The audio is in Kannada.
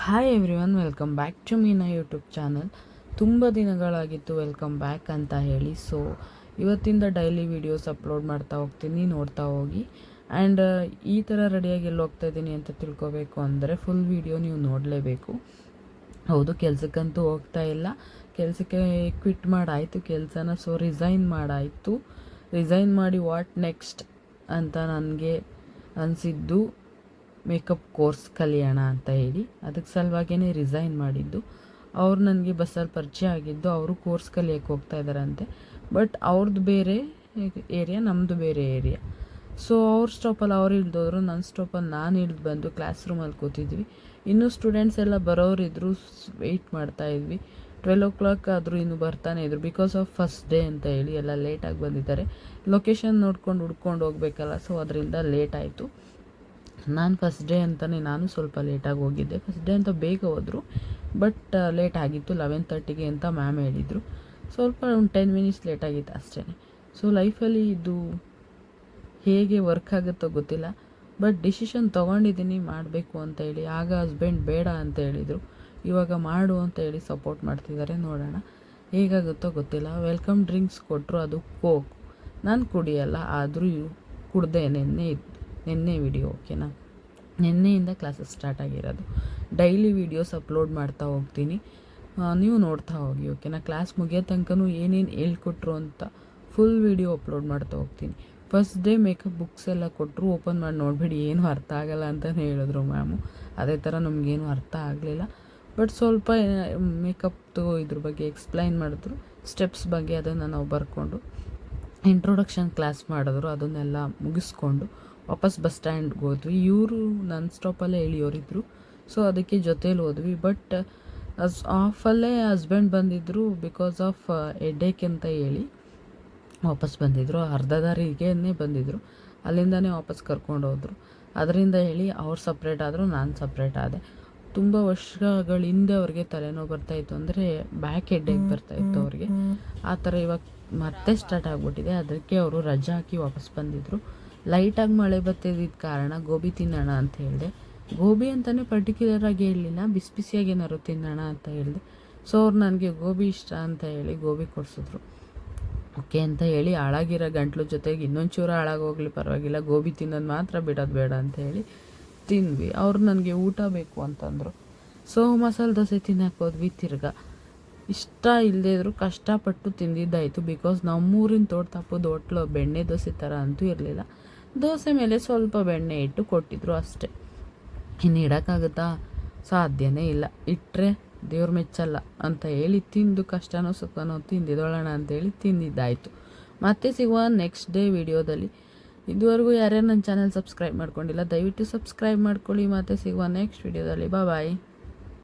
Hi everyone welcome back to Meena YouTube channel ತುಂಬ ದಿನಗಳಾಗಿತ್ತು ವೆಲ್ಕಮ್ ಬ್ಯಾಕ್ ಅಂತ ಹೇಳಿ. ಸೊ ಇವತ್ತಿಂದ ಡೈಲಿ ವೀಡಿಯೋಸ್ ಅಪ್ಲೋಡ್ ಮಾಡ್ತಾ ಹೋಗ್ತೀನಿ, ನೋಡ್ತಾ ಹೋಗಿ. ಆ್ಯಂಡ್ ಈ ಥರ ರೆಡಿಯಾಗಿ ಎಲ್ಲಿ ಹೋಗ್ತಾ ಇದ್ದೀನಿ ಅಂತ ತಿಳ್ಕೊಬೇಕು ಅಂದರೆ ಫುಲ್ ವೀಡಿಯೋ ನೀವು ನೋಡಲೇಬೇಕು. ಹೌದು, ಕೆಲಸಕ್ಕಂತೂ ಹೋಗ್ತಾ ಇಲ್ಲ. ಕೆಲಸಕ್ಕೆ ಕ್ವಿಟ್ ಮಾಡಾಯಿತು, ಕೆಲಸನ ಸೊ ರಿಸೈನ್ ಮಾಡಾಯಿತು. ರಿಸೈನ್ ಮಾಡಿ ವಾಟ್ ನೆಕ್ಸ್ಟ್ ಅಂತ ನನಗೆ ಅನಿಸಿದ್ದು. ಮೇಕಪ್ ಕೋರ್ಸ್ ಕಲಿಯೋಣ ಅಂತ ಹೇಳಿ ಅದಕ್ಕೆ ಸಲುವಾಗೇ ರಿಸೈನ್ ಮಾಡಿದ್ದು. ಅವ್ರು ನನಗೆ ಬಸ್ಸಲ್ಲಿ ಪರಿಚಯ ಆಗಿದ್ದು ಅವರು ಕೋರ್ಸ್ ಕಲಿಯೋಕ್ಕೆ ಹೋಗ್ತಾ ಇದ್ದಾರಂತೆ. ಬಟ್ ಅವ್ರದ್ದು ಬೇರೆ ಏರಿಯಾ ನಮ್ಮದು ಬೇರೆ ಏರಿಯಾ. ಸೊ ಅವ್ರ ಸ್ಟಾಪಲ್ಲಿ ಅವ್ರು ಇಳ್ದೋದ್ರು ನನ್ನ ಸ್ಟಾಪಲ್ಲಿ ನಾನು ಇಳ್ದು ಬಂದು ಕ್ಲಾಸ್ ರೂಮಲ್ಲಿ ಕೂತಿದ್ವಿ. ಇನ್ನೂ ಸ್ಟೂಡೆಂಟ್ಸ್ ಎಲ್ಲ ಬರೋರಿದ್ರು ವೆಯ್ಟ್ ಮಾಡ್ತಾ ಇದ್ವಿ. ಟ್ವೆಲ್ ಓ ಕ್ಲಾಕ್ ಆದರೂ ಇನ್ನೂ ಬರ್ತಾನೆ ಇದ್ರು. ಬಿಕಾಸ್ ಆಫ್ ಫಸ್ಟ್ ಡೇ ಅಂತ ಹೇಳಿ ಎಲ್ಲ ಲೇಟಾಗಿ ಬಂದಿದ್ದಾರೆ. ಲೊಕೇಶನ್ ನೋಡ್ಕೊಂಡು ಹುಡ್ಕೊಂಡು ಹೋಗ್ಬೇಕಲ್ಲ ಸೊ ಅದರಿಂದ ಲೇಟ್ ಆಯಿತು. ನಾನು ಫಸ್ಟ್ ಡೇ ಅಂತಲೇ ನಾನು ಸ್ವಲ್ಪ ಲೇಟಾಗಿ ಹೋಗಿದ್ದೆ. ಫಸ್ಟ್ ಡೇ ಅಂತ ಬೇಗ ಹೋದರು ಬಟ್ ಲೇಟ್ ಆಗಿತ್ತು. ಲೆವೆನ್ ತರ್ಟಿಗೆ ಅಂತ ಮ್ಯಾಮ್ ಹೇಳಿದರು. ಸ್ವಲ್ಪ ಒಂದು ಟೆನ್ ಮಿನಿಟ್ಸ್ ಲೇಟ್ ಆಗಿತ್ತು ಅಷ್ಟೇ ಸೊ ಲೈಫಲ್ಲಿ ಇದು ಹೇಗೆ ವರ್ಕ್ ಆಗುತ್ತೋ ಗೊತ್ತಿಲ್ಲ. ಬಟ್ ಡಿಸಿಷನ್ ತೊಗೊಂಡಿದ್ದೀನಿ, ಮಾಡಬೇಕು ಅಂತ ಹೇಳಿ. ಆಗ ಹಸ್ಬೆಂಡ್ ಬೇಡ ಅಂತ ಹೇಳಿದರು. ಇವಾಗ ಮಾಡು ಅಂತ ಹೇಳಿ ಸಪೋರ್ಟ್ ಮಾಡ್ತಿದ್ದಾರೆ. ನೋಡೋಣ ಹೇಗಾಗುತ್ತೋ ಗೊತ್ತಿಲ್ಲ. ವೆಲ್ಕಮ್ ಡ್ರಿಂಕ್ಸ್ ಕೊಟ್ಟರು ಅದು ಕೋಕ್ ನಾನು ಕುಡಿಯಲ್ಲ, ಆದರೂ ಕುಡ್ದೆ ನಿನ್ನೆ ನಿನ್ನೆ ವಿಡಿಯೋ ಓಕೆನಾ ನಿನ್ನೆಯಿಂದ ಕ್ಲಾಸಸ್ ಸ್ಟಾರ್ಟ್ ಆಗಿರೋದು. ಡೈಲಿ ವೀಡಿಯೋಸ್ ಅಪ್ಲೋಡ್ ಮಾಡ್ತಾ ಹೋಗ್ತೀನಿ. ನೀವು ನೋಡ್ತಾ ಹೋಗಿ ಓಕೆನಾ ಕ್ಲಾಸ್ ಮುಗಿಯೋ ತನಕನೂ ಏನೇನು ಹೇಳ್ಕೊಟ್ರು ಅಂತ ಫುಲ್ ವೀಡಿಯೋ ಅಪ್ಲೋಡ್ ಮಾಡ್ತಾ ಹೋಗ್ತೀನಿ. ಫಸ್ಟ್ ಡೇ ಮೇಕಪ್ ಬುಕ್ಸ್ ಎಲ್ಲ ಕೊಟ್ಟರು ಓಪನ್ ಮಾಡಿ ನೋಡಬೇಡಿ, ಏನೂ ಅರ್ಥ ಆಗಲ್ಲ ಅಂತಲೇ ಹೇಳಿದ್ರು ಮ್ಯಾಮು ಅದೇ ಥರ ನಮಗೇನು ಅರ್ಥ ಆಗಲಿಲ್ಲ. ಬಟ್ ಸ್ವಲ್ಪ ಮೇಕಪ್ದು ಇದ್ರ ಬಗ್ಗೆ ಎಕ್ಸ್ಪ್ಲೈನ್ ಮಾಡಿದ್ರು. ಸ್ಟೆಪ್ಸ್ ಬಗ್ಗೆ ಅದನ್ನು ನಾವು ಬರ್ಕೊಂಡು ಇಂಟ್ರೊಡಕ್ಷನ್ ಕ್ಲಾಸ್ ಮಾಡಿದ್ರು, ಅದನ್ನೆಲ್ಲ ಮುಗಿಸ್ಕೊಂಡು. ವಾಪಸ್ ಬಸ್ ಸ್ಟ್ಯಾಂಡ್ಗೆ ಹೋದ್ವಿ. ಇವರು ನನ್ನ ಸ್ಟಾಪಲ್ಲೇ ಇಳಿಯೋರಿದ್ರು. ಸೊ ಅದಕ್ಕೆ ಜೊತೇಲಿ ಹೋದ್ವಿ. ಬಟ್ ಅಸ್ ಆಫಲ್ಲೇ ಹಸ್ಬೆಂಡ್ ಬಂದಿದ್ದರು ಬಿಕಾಸ್ ಆಫ್ ಎಡ್ಡೇಕ್ ಅಂತ ಹೇಳಿ ವಾಪಸ್ ಬಂದಿದ್ದರು ಅರ್ಧ ದಾರಿಗೆ ಬಂದಿದ್ದರು ಅಲ್ಲಿಂದನೇ ವಾಪಸ್ ಕರ್ಕೊಂಡು ಹೋದರು. ಅದರಿಂದ ಹೇಳಿ ಅವ್ರು ಸಪ್ರೇಟ್ ಆದರು, ನಾನು ಸಪ್ರೇಟ್ ಆದೆ. ತುಂಬ ವರ್ಷಗಳ ಹಿಂದೆ ಅವ್ರಿಗೆ ತಲೆನೋವು ಬರ್ತಾಯಿತ್ತು ಅಂದರೆ ಬ್ಯಾಕ್ ಹೆಡ್ಡೇಕ್ ಬರ್ತಾಯಿತ್ತು ಅವ್ರಿಗೆ. ಆ ಥರ ಇವಾಗ ಮತ್ತೆ ಸ್ಟಾರ್ಟ್ ಆಗಿಬಿಟ್ಟಿದೆ. ಅದಕ್ಕೆ ಅವರು ರಜಾ ಹಾಕಿ ವಾಪಸ್ ಬಂದಿದ್ದರು ಲೈಟಾಗಿ ಮಳೆ ಬರ್ತಿದ್ದಿದ್ದ ಕಾರಣ ಗೋಬಿ ತಿನ್ನೋಣ ಅಂತ ಹೇಳಿದೆ. ಗೋಬಿ ಅಂತಲೇ ಪರ್ಟಿಕ್ಯುಲರ್ ಆಗಿ ಹೇಳಲಿಲ್ಲ ಬಿಸಿ ಬಿಸಿಯಾಗಿ ಏನಾದ್ರು ತಿನ್ನೋಣ ಅಂತ ಹೇಳಿದೆ. ಸೊ ಅವ್ರು ನನಗೆ ಗೋಬಿ ಇಷ್ಟ ಅಂತ ಹೇಳಿ ಗೋಬಿ ಕೊಡಿಸಿದ್ರು. ಓಕೆ ಅಂತ ಹೇಳಿ ಹಾಳಾಗಿರೋ ಗಂಟ್ಲು ಜೊತೆಗೆ ಇನ್ನೊಂದು ಇನ್ನೊಂಚೂರು ಹಾಳಾಗೋಗ್ಲಿ ಪರವಾಗಿಲ್ಲ. ಗೋಬಿ ತಿನ್ನೋದು ಮಾತ್ರ ಬಿಡೋದು ಬೇಡ ಅಂತ ಹೇಳಿ ತಿಂದ್ವಿ. ಅವ್ರು ನನಗೆ ಊಟ ಬೇಕು ಅಂತಂದರು. ಸೊ ಮಸಾಲೆ ದೋಸೆ ತಿನ್ನಕ್ಕೆ ಹೋದ್ವಿ ತಿರ್ಗಾ. ಇಷ್ಟ ಇಲ್ಲದೇ ಇದ್ದರೂ ಕಷ್ಟಪಟ್ಟು ತಿಂದಿದ್ದಾಯಿತು ಬಿಕಾಸ್ ನಮ್ಮೂರಿನ ತೋಟದಪ್ಪದ ಹೋಟ್ಲು ಬೆಣ್ಣೆ ದೋಸೆ ಥರ ಅಂತೂ ಇರಲಿಲ್ಲ. ದೋಸೆ ಮೇಲೆ ಸ್ವಲ್ಪ ಬೆಣ್ಣೆ ಇಟ್ಟು ಕೊಟ್ಟಿದ್ರು ಅಷ್ಟೇ. ಇನ್ನು ಇಡೋಕ್ಕಾಗುತ್ತಾ? ಸಾಧ್ಯನೇ ಇಲ್ಲ. ಇಟ್ಟರೆ ದೇವ್ರ ಮೆಚ್ಚಲ್ಲ ಅಂತ ಹೇಳಿ ತಿಂದು ಕಷ್ಟನೋ ಸುಖನೋ ತಿಂದಿದೊಳೋಣ ಅಂತೇಳಿ ತಿಂದಿದ್ದಾಯಿತು. ಮತ್ತೆ ಸಿಗುವ ನೆಕ್ಸ್ಟ್ ಡೇ ವಿಡಿಯೋದಲ್ಲಿ. ಇದುವರೆಗೂ ಯಾರ್ಯಾರು ನನ್ನ ಚಾನಲ್ ಸಬ್ಸ್ಕ್ರೈಬ್ ಮಾಡ್ಕೊಂಡಿಲ್ಲ, ದಯವಿಟ್ಟು ಸಬ್ಸ್ಕ್ರೈಬ್ ಮಾಡ್ಕೊಳ್ಳಿ. ಮತ್ತೆ ಸಿಗುವ ನೆಕ್ಸ್ಟ್ ವಿಡಿಯೋದಲ್ಲಿ. ಬಾಯ್